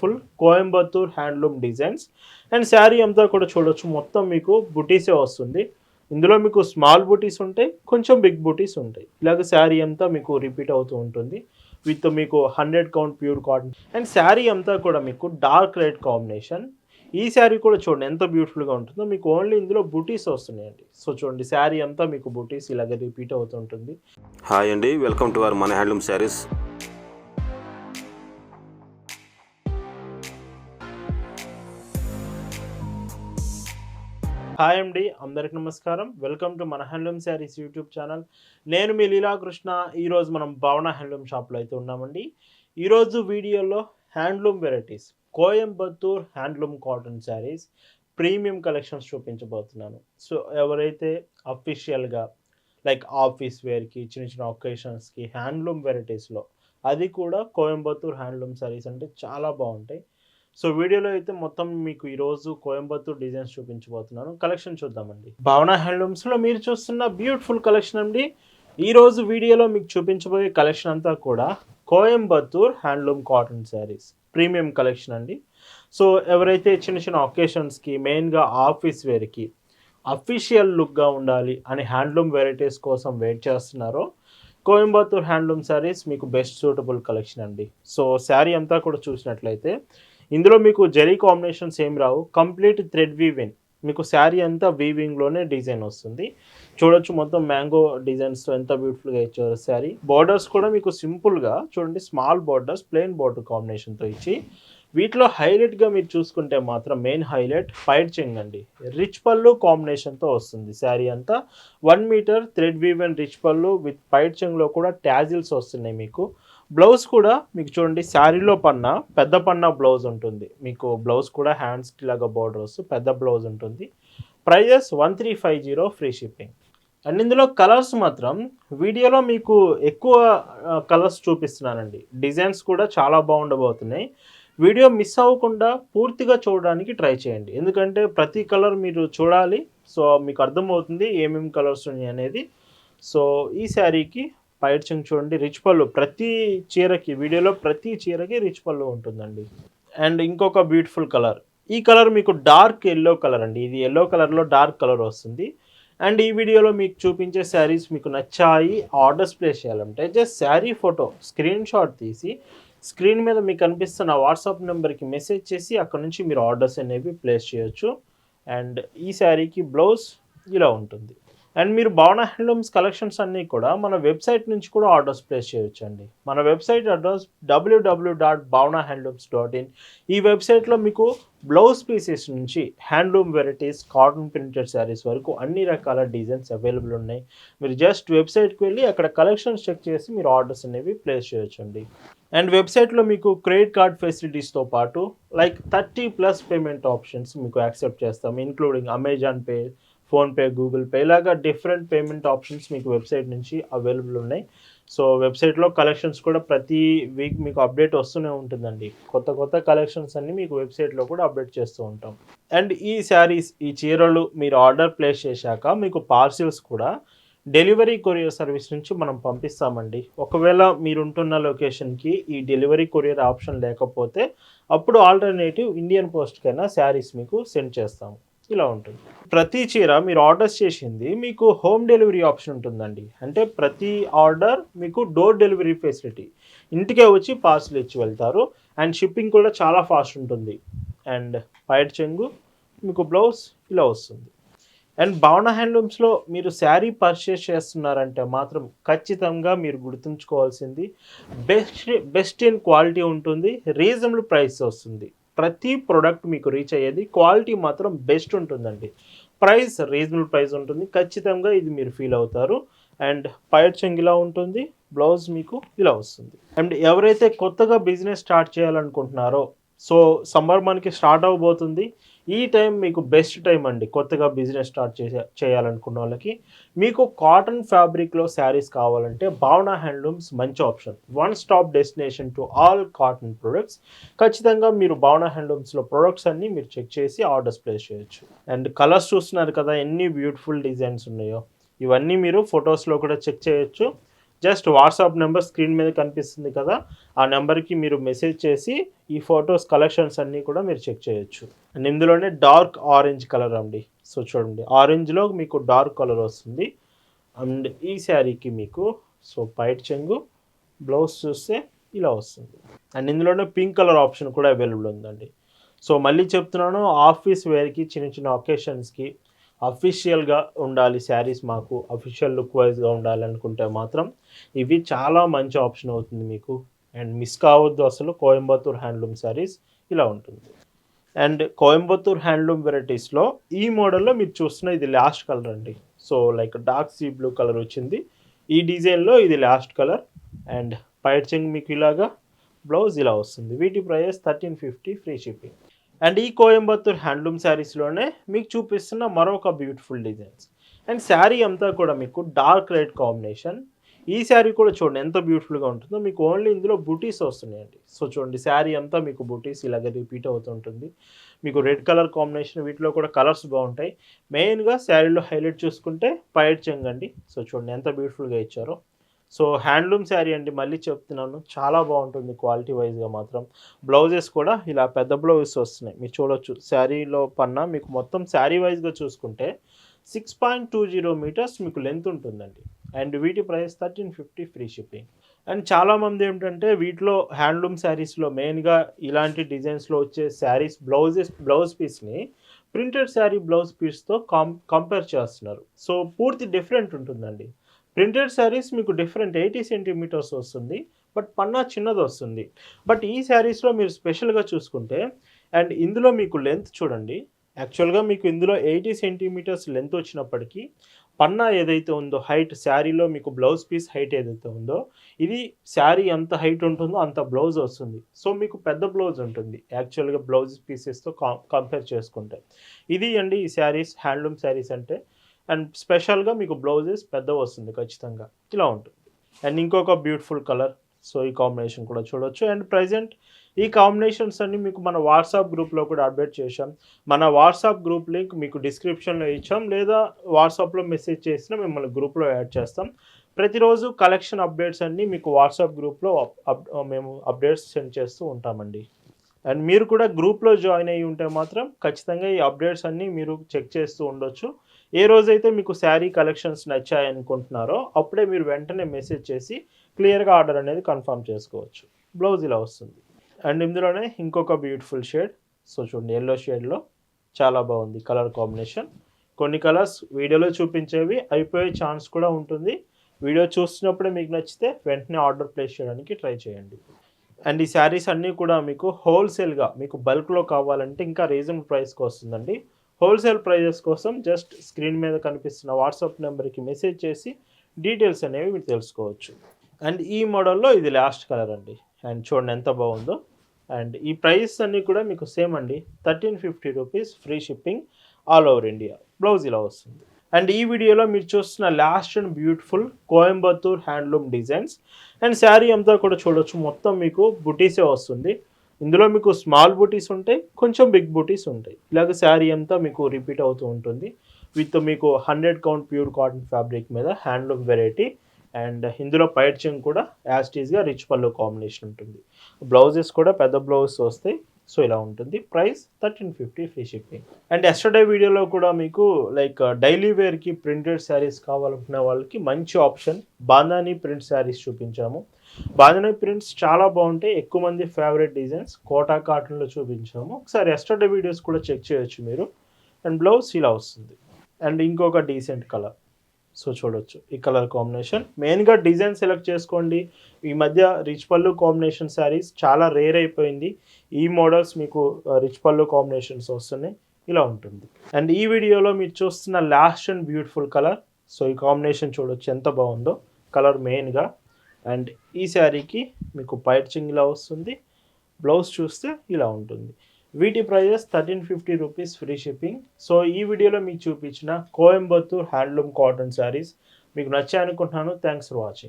Beautiful Coimbatore handloom designs and sari అంతా కూడా చూడొచ్చు. మొత్తం మీకు బుటీసే వస్తుంది. ఇందులో మీకు స్మాల్ బూటీస్ ఉంటాయి కొంచెం బిగ్ బూటీస్ ఉంటాయి. ఇలాగ శారీ అంతా మీకు రిపీట్ అవుతూ ఉంటుంది. విత్ మీకు hundred count pure cotton and sari అంతా కూడా మీకు డార్క్ రెడ్ కాంబినేషన్ ఈ శారీ కూడా చూడండి ఎంత బ్యూటిఫుల్గా ఉంటుందో. మీకు ఓన్లీ ఇందులో బూటీస్ వస్తున్నాయండి. సో చూడండి శారీ అంతా మీకు బూటీస్ ఇలాగ రిపీట్ అవుతుంటుంది హాయ్ అండి వెల్కమ్ టు అవర్ మన హ్యాండ్లూమ్ శారీస్ హాయ్ అండి అందరికి నమస్కారం. వెల్కమ్ టు మన హ్యాండ్లూమ్ శారీస్ యూట్యూబ్ ఛానల్. నేను మీ లీలాకృష్ణ ఈరోజు మనం భవన హ్యాండ్లూమ్ షాప్లో అయితే ఉన్నామండి. ఈరోజు వీడియోలో handloom varieties Coimbatore handloom cotton saris premium collections చూపించబోతున్నాను. సో ఎవరైతే అఫీషియల్గా లైక్ ఆఫీస్ వేర్కి చిన్న చిన్న ఒకేషన్స్కి హ్యాండ్లూమ్ వెరైటీస్లో అది కూడా కోయంబత్తూర్ హ్యాండ్లూమ్ శారీస్ అంటే చాలా బాగుంటాయి. సో వీడియోలో అయితే మొత్తం మీకు ఈరోజు కోయంబత్తూర్ డిజైన్స్ చూపించబోతున్నాను. కలెక్షన్ చూద్దామండి. భావన హ్యాండ్లూమ్స్లో మీరు చూస్తున్న బ్యూటిఫుల్ కలెక్షన్ అండి. ఈరోజు వీడియోలో మీకు చూపించబోయే కలెక్షన్ అంతా కూడా Coimbatore handloom cotton saris premium collection అండి. సో ఎవరైతే చిన్న చిన్న ఒకేషన్స్కి మెయిన్గా ఆఫీస్ వేర్కి అఫీషియల్ లుక్గా ఉండాలి అని హ్యాండ్లూమ్ వెరైటీస్ కోసం వెయిట్ చేస్తున్నారో కోయంబత్తూర్ హ్యాండ్లూమ్ శారీస్ మీకు బెస్ట్ సూటబుల్ కలెక్షన్ అండి. సో శారీ అంతా కూడా చూసినట్లయితే ఇందులో మీకు జరీ కాంబినేషన్స్ ఏం రావు. కంప్లీట్ థ్రెడ్ వీవింగ్ మీకు శారీ అంతా వీవింగ్లోనే డిజైన్ వస్తుంది. చూడొచ్చు మొత్తం మ్యాంగో డిజైన్స్తో ఎంత బ్యూటిఫుల్గా ఇచ్చారు శారీ. బార్డర్స్ కూడా మీకు సింపుల్గా చూడండి స్మాల్ బార్డర్స్ ప్లెయిన్ బార్డర్ కాంబినేషన్తో ఇచ్చి వీటిలో హైలైట్గా మీరు చూసుకుంటే మాత్రం మెయిన్ హైలైట్ ఫైట్ చెంగ్ అండి. రిచ్ పళ్ళు కాంబినేషన్తో వస్తుంది శారీ అంతా. One meter thread woven rich pallu with పైట్ చెంగ్లో కూడా ట్యాజిల్స్ వస్తున్నాయి మీకు. బ్లౌజ్ కూడా మీకు చూడండి శారీలో పన్న పెద్ద పన్న బ్లౌజ్ ఉంటుంది. మీకు బ్లౌజ్ కూడా హ్యాండ్స్కి లాగా బార్డర్ వస్తూ పెద్ద బ్లౌజ్ ఉంటుంది. Prices one three five zero free shipping. And ఇందులో కలర్స్ మాత్రం వీడియోలో మీకు ఎక్కువ కలర్స్ చూపిస్తున్నానండి. డిజైన్స్ కూడా చాలా బాగుండబోతున్నాయి. వీడియో మిస్ అవ్వకుండా పూర్తిగా చూడడానికి ట్రై చేయండి. ఎందుకంటే ప్రతి కలర్ మీరు చూడాలి. సో మీకు అర్థమవుతుంది ఏమేమి కలర్స్ ఉన్నాయి అనేది. సో ఈ శారీకి పైడ్చింగ్ చూడండి రిచ్ పళ్ళు. ప్రతి చీరకి వీడియోలో ప్రతి చీరకి రిచ్ పళ్ళు ఉంటుందండి. అండ్ ఇంకొక బ్యూటిఫుల్ కలర్. ఈ కలర్ మీకు డార్క్ ఎల్లో కలర్ అండి. ఇది ఎల్లో కలర్లో డార్క్ కలర్ వస్తుంది. అండ్ ఈ వీడియోలో మీకు చూపించే శారీస్ మీకు నచ్చాయి ఆర్డర్స్ ప్లేస్ చేయాలంటే just sari photo screenshot తీసి స్క్రీన్ మీద మీకు కనిపిస్తున్న వాట్సాప్ నెంబర్కి మెసేజ్ చేసి అక్కడ నుంచి మీరు ఆర్డర్స్ అనేవి ప్లేస్ చేయొచ్చు. అండ్ ఈ శారీకి బ్లౌజ్ ఇలా ఉంటుంది. అండ్ మీరు భావన హ్యాండ్లూమ్స్ కలెక్షన్స్ అన్నీ కూడా మన వెబ్సైట్ నుంచి కూడా ఆర్డర్స్ ప్లేస్ చేయొచ్చు అండి మన website address W W dot Bhavana handlooms dot in ఈ వెబ్సైట్లో మీకు బ్లౌజ్ పీసెస్ నుంచి handloom varieties cotton printed saris వరకు అన్ని రకాల డిజైన్స్ అవైలబుల్ ఉన్నాయి. మీరు జస్ట్ వెబ్సైట్కి వెళ్ళి అక్కడ కలెక్షన్స్ చెక్ చేసి మీరు ఆర్డర్స్ అనేవి ప్లేస్ చేయొచ్చండి. అండ్ వెబ్సైట్లో మీకు క్రెడిట్ కార్డ్ ఫెసిలిటీస్తో పాటు like thirty plus payment options మీకు యాక్సెప్ట్ చేస్తాం including Amazon pay PhonePe Google pay ఇలాగా డిఫరెంట్ పేమెంట్ ఆప్షన్స్ మీకు వెబ్సైట్ నుంచి అవైలబుల్ ఉన్నాయి. సో వెబ్సైట్లో కలెక్షన్స్ కూడా ప్రతి వీక్ మీకు అప్డేట్ వస్తూనే ఉంటుందండి. కొత్త కొత్త కలెక్షన్స్ అన్ని మీకు వెబ్సైట్లో కూడా అప్డేట్ చేస్తూ ఉంటాం. అండ్ ఈ శారీస్ ఈ చీరలు మీరు ఆర్డర్ ప్లేస్ చేశాక మీకు పార్సిల్స్ కూడా డెలివరీ కొరియర్ సర్వీస్ నుంచి మనం పంపిస్తామండి. ఒకవేళ మీరుంటున్న లొకేషన్కి ఈ డెలివరీ కొరియర్ ఆప్షన్ లేకపోతే అప్పుడు ఆల్టర్నేటివ్ ఇండియన్ పోస్ట్కైనా శారీస్ మీకు సెండ్ చేస్తాము. ఇలా ఉంటుంది. ప్రతి చీర మీరు ఆర్డర్స్ చేసింది మీకు హోమ్ డెలివరీ ఆప్షన్ ఉంటుందండి. అంటే ప్రతి ఆర్డర్ మీకు డోర్ డెలివరీ ఫెసిలిటీ. ఇంటికే వచ్చి పార్సల్ ఇచ్చి వెళ్తారు. అండ్ షిప్పింగ్ కూడా చాలా ఫాస్ట్ ఉంటుంది. అండ్ పైట్ చెంగు మీకు బ్లౌజ్ ఇలా వస్తుంది. అండ్ భావన హ్యాండ్లూమ్స్లో మీరు శారీ పర్చేస్ చేస్తున్నారంటే మాత్రం ఖచ్చితంగా మీరు గుర్తుంచుకోవాల్సింది బెస్ట్ బెస్ట్ ఇన్ క్వాలిటీ ఉంటుంది. రీజనబుల్ ప్రైస్ వస్తుంది. ప్రతి ప్రోడక్ట్ మీకు రీచ్ అయ్యేది క్వాలిటీ మాత్రం బెస్ట్ ఉంటుందండి. ప్రైస్ రీజనబుల్ ప్రైస్ ఉంటుంది. ఖచ్చితంగా ఇది మీరు ఫీల్ అవుతారు. అండ్ పైట్ ఇలా ఉంటుంది. బ్లౌజ్ మీకు ఇలా వస్తుంది. అండ్ ఎవరైతే కొత్తగా బిజినెస్ స్టార్ట్ చేయాలనుకుంటున్నారో సో సమ్మర్ మనకి స్టార్ట్ అవ్వబోతుంది. ఈ టైం మీకు బెస్ట్ టైం అండి. కొత్తగా బిజినెస్ స్టార్ట్ చేసే చేయాలనుకున్న వాళ్ళకి. మీకు కాటన్ ఫ్యాబ్రిక్లో శారీస్ కావాలంటే భావన హ్యాండ్లూమ్స్ మంచి option. One stop destination to all cotton products. ఖచ్చితంగా మీరు భావన హ్యాండ్లూమ్స్లో ప్రొడక్ట్స్ అన్నీ మీరు చెక్ చేసి ఆర్డర్స్ ప్లేస్ చేయొచ్చు. అండ్ కలర్స్ చూస్తున్నారు కదా ఎన్ని బ్యూటిఫుల్ డిజైన్స్ ఉన్నాయో. ఇవన్నీ మీరు ఫొటోస్లో కూడా చెక్ చేయొచ్చు. జస్ట్ వాట్సాప్ నెంబర్ స్క్రీన్ మీద కనిపిస్తుంది కదా ఆ నెంబర్కి మీరు మెసేజ్ చేసి ఈ ఫొటోస్ కలెక్షన్స్ అన్నీ కూడా మీరు చెక్ చేయొచ్చు. అండ్ ఇందులోనే డార్క్ ఆరెంజ్ కలర్ అండి. సో చూడండి ఆరెంజ్లో మీకు డార్క్ కలర్ వస్తుంది. అండ్ ఈ శారీకి మీకు సో పైట్ చెంగు బ్లౌజ్ చూస్తే ఇలా వస్తుంది. అండ్ ఇందులోనే పింక్ కలర్ ఆప్షన్ కూడా అవైలబుల్ ఉందండి. సో మళ్ళీ చెప్తున్నాను ఆఫీస్ వేర్కి చిన్న చిన్న ఒకేషన్స్కి అఫీషియల్గా ఉండాలి శారీస్ మాకు అఫీషియల్ లుక్ వైజ్గా ఉండాలి అనుకుంటే మాత్రం ఇవి చాలా మంచి ఆప్షన్ అవుతుంది మీకు. అండ్ మిస్ కావద్దు అసలు కోయంబత్తూర్ హ్యాండ్లూమ్ శారీస్ ఇలా ఉంటుంది. అండ్ కోయంబత్తూర్ హ్యాండ్లూమ్ వెరైటీస్లో ఈ మోడల్లో మీరు చూస్తున్న ఇది లాస్ట్ కలర్ అండి. So like dark sea blue colour వచ్చింది. ఈ డిజైన్లో ఇది లాస్ట్ కలర్ అండ్ పైట్ చెంగ్ మీకు ఇలాగా బ్లౌజ్ ఇలా వస్తుంది. వీటి price thirteen fifty free shipping and ఈ కోయంబత్తూర్ హ్యాండ్లూమ్ శారీస్లోనే మీకు చూపిస్తున్న మరొక బ్యూటిఫుల్ డిజైన్స్ అండ్ శారీ అంతా కూడా మీకు డార్క్ రెడ్ కాంబినేషన్ ఈ శారీ కూడా చూడండి ఎంత బ్యూటిఫుల్గా ఉంటుందో. మీకు ఓన్లీ ఇందులో బుటీస్ వస్తున్నాయండి. సో చూడండి శారీ అంతా మీకు బుటీస్ ఇలాగ రిపీట్ అవుతుంటుంది మీకు రెడ్ కలర్ కాంబినేషన్ వీటిలో కూడా కలర్స్ బాగుంటాయి. మెయిన్గా శారీలో హైలైట్ చూసుకుంటే పైట్ చెంగండి. సో చూడండి ఎంత బ్యూటిఫుల్గా ఇచ్చారో. సో హ్యాండ్లూమ్ శారీ అండి మళ్ళీ చెప్తున్నాను. చాలా బాగుంటుంది క్వాలిటీ వైజ్గా మాత్రం. బ్లౌజెస్ కూడా ఇలా పెద్ద బ్లౌజెస్ వస్తున్నాయి. మీరు చూడొచ్చు. శారీలో పన్నా మీకు మొత్తం శారీ వైజ్గా చూసుకుంటే six point two zero metres మీకు లెంత్ ఉంటుందండి. అండ్ వీటి price thirteen fifty free shipping and చాలామంది ఏంటంటే వీటిలో హ్యాండ్లూమ్ శారీస్లో మెయిన్గా ఇలాంటి డిజైన్స్లో వచ్చే శారీస్ బ్లౌజెస్ బ్లౌజ్ పీస్ని ప్రింటెడ్ శారీ బ్లౌజ్ పీస్తో కాం కంపేర్ చేస్తున్నారు. సో పూర్తి డిఫరెంట్ ఉంటుందండి. ప్రింటెడ్ శారీస్ మీకు డిఫరెంట్ ఎయిటీ సెంటీమీటర్స్ వస్తుంది బట్ పన్నా చిన్నది వస్తుంది. బట్ ఈ శారీస్లో మీరు స్పెషల్గా చూసుకుంటే అండ్ ఇందులో మీకు లెంత్ చూడండి. యాక్చువల్గా మీకు ఇందులో ఎయిటీ సెంటీమీటర్స్ లెంత్ వచ్చినప్పటికీ పన్నా ఏదైతే ఉందో హైట్ శారీలో మీకు బ్లౌజ్ పీస్ హైట్ ఏదైతే ఉందో ఇది శారీ ఎంత హైట్ ఉంటుందో అంత బ్లౌజ్ వస్తుంది. సో మీకు పెద్ద బ్లౌజ్ ఉంటుంది. యాక్చువల్గా బ్లౌజ్ పీసెస్తో కంపేర్ చేసుకుంటే. ఇది అండి ఈ శారీస్ హ్యాండ్లూమ్ శారీస్ అంటే అండ్ స్పెషల్గా మీకు బ్లౌజెస్ పెద్ద వస్తుంది ఖచ్చితంగా. ఇలా ఉంటుంది. అండ్ ఇంకొక బ్యూటిఫుల్ కలర్. సో ఈ కాంబినేషన్ కూడా చూడొచ్చు. అండ్ ప్రజెంట్ ఈ కాంబినేషన్స్ అన్ని మీకు మన వాట్సాప్ గ్రూప్లో కూడా అప్డేట్ చేశాం. మన వాట్సాప్ గ్రూప్ లింక్ మీకు డిస్క్రిప్షన్లో ఇచ్చాం. లేదా వాట్సాప్లో మెసేజ్ చేసినా మిమ్మల్ని గ్రూప్లో యాడ్ చేస్తాం. ప్రతిరోజు కలెక్షన్ అప్డేట్స్ అన్నీ మీకు వాట్సాప్ గ్రూప్లో అప్- మేము అప్డేట్స్ సెండ్ చేస్తూ ఉంటామండి. అండ్ మీరు కూడా గ్రూప్లో జాయిన్ అయ్యి ఉంటే మాత్రం ఖచ్చితంగా ఈ అప్డేట్స్ అన్నీ మీరు చెక్ చేస్తూ ఉండొచ్చు. ఏ రోజైతే మీకు శారీ కలెక్షన్స్ నచ్చాయి అనుకుంటున్నారో అప్పుడే మీరు వెంటనే మెసేజ్ చేసి క్లియర్గా ఆర్డర్ అనేది కన్ఫర్మ్ చేసుకోవచ్చు. బ్లౌజ్ ఇలా వస్తుంది. అండ్ ఇందులోనే ఇంకొక బ్యూటిఫుల్ షేడ్. సో చూడండి ఎల్లో షేడ్లో చాలా బాగుంది కలర్ కాంబినేషన్. కొన్ని కలర్స్ వీడియోలో చూపించేవి అయిపోయే ఛాన్స్ కూడా ఉంటుంది. వీడియో చూస్తున్నప్పుడే మీకు నచ్చితే వెంటనే ఆర్డర్ ప్లేస్ చేయడానికి ట్రై చేయండి. అండ్ ఈ శారీస్ అన్నీ కూడా మీకు హోల్సేల్గా మీకు బల్క్లో కావాలంటే ఇంకా రీజనబుల్ ప్రైస్కి వస్తుందండి. హోల్సేల్ ప్రైజెస్ కోసం జస్ట్ స్క్రీన్ మీద కనిపిస్తున్న వాట్సాప్ నెంబర్కి మెసేజ్ చేసి డీటెయిల్స్ అనేవి మీరు తెలుసుకోవచ్చు. అండ్ ఈ మోడల్లో ఇది లాస్ట్ కలర్ అండి. అండ్ చూడండి ఎంత బాగుందో. అండ్ ఈ ప్రైస్ అన్నీ కూడా మీకు సేమ్ అండి. Thirteen fifty rupees free shipping all over India. Blouse ఇలా వస్తుంది. అండ్ ఈ వీడియోలో మీరు చూస్తున్న last and beautiful Coimbatore handloom designs. And sari అంతా కూడా చూడొచ్చు. మొత్తం మీకు బుటీసే వస్తుంది. ఇందులో మీకు స్మాల్ బూటీస్ ఉంటాయి కొంచెం బిగ్ బూటీస్ ఉంటాయి. ఇలాగ శారీ అంతా మీకు రిపీట్ అవుతూ ఉంటుంది. విత్ మీకు hundred count pure cotton fabric మీద హ్యాండ్లూమ్ వెరైటీ అండ్ ఇందులో పైర్చింగ్ కూడా యాస్టీజ్గా రిచ్ పళ్ళు కాంబినేషన్ ఉంటుంది. బ్లౌజెస్ కూడా పెద్ద బ్లౌజెస్ వస్తాయి. సో ఇలా ఉంటుంది. Price thirteen fifty free shipping and yesterday వీడియోలో కూడా మీకు లైక్ డైలీ వేర్కి ప్రింటెడ్ శారీస్ కావాలనుకునే వాళ్ళకి మంచి ఆప్షన్ బాందానీ ప్రింట్ శారీస్ చూపించాము. బాందానీ ప్రింట్స్ చాలా బాగుంటాయి. ఎక్కువ మంది ఫేవరెట్ డిజైన్స్ కోటా కాటన్లో చూపించాము. ఒకసారి ఎస్టర్డే వీడియోస్ కూడా చెక్ చేయొచ్చు మీరు. అండ్ బ్లౌజ్ ఇలా వస్తుంది. అండ్ ఇంకొక డీసెంట్ కలర్ సో చూడొచ్చు. ఈ కలర్ కాంబినేషన్ మెయిన్గా డిజైన్ సెలెక్ట్ చేసుకోండి. ఈ మధ్య రిచ్ పళ్ళు కాంబినేషన్ శారీస్ చాలా రేర్ అయిపోయింది. ఈ మోడల్స్ మీకు uh, రిచ్ పళ్ళు కాంబినేషన్స్ వస్తున్నాయి. ఇలా ఉంటుంది. అండ్ ఈ వీడియోలో మీరు చూస్తున్న last and beautiful colour so ఈ కాంబినేషన్ చూడొచ్చు. ఎంత బాగుందో. కలర్ మెయిన్గా అండ్ ఈ శారీకి మీకు పైర్చింగ్ ఇలా వస్తుంది. బ్లౌజ్ చూస్తే ఇలా ఉంటుంది. వీటి prices thirteen fifty rupees free shipping. So ఈ వీడియోలో మీకు చూపించిన కోయంబత్తూర్ హ్యాండ్లూమ్ కాటన్ శారీస్. మీకు నచ్చాయి అనుకుంటున్నాను. Thanks for watching.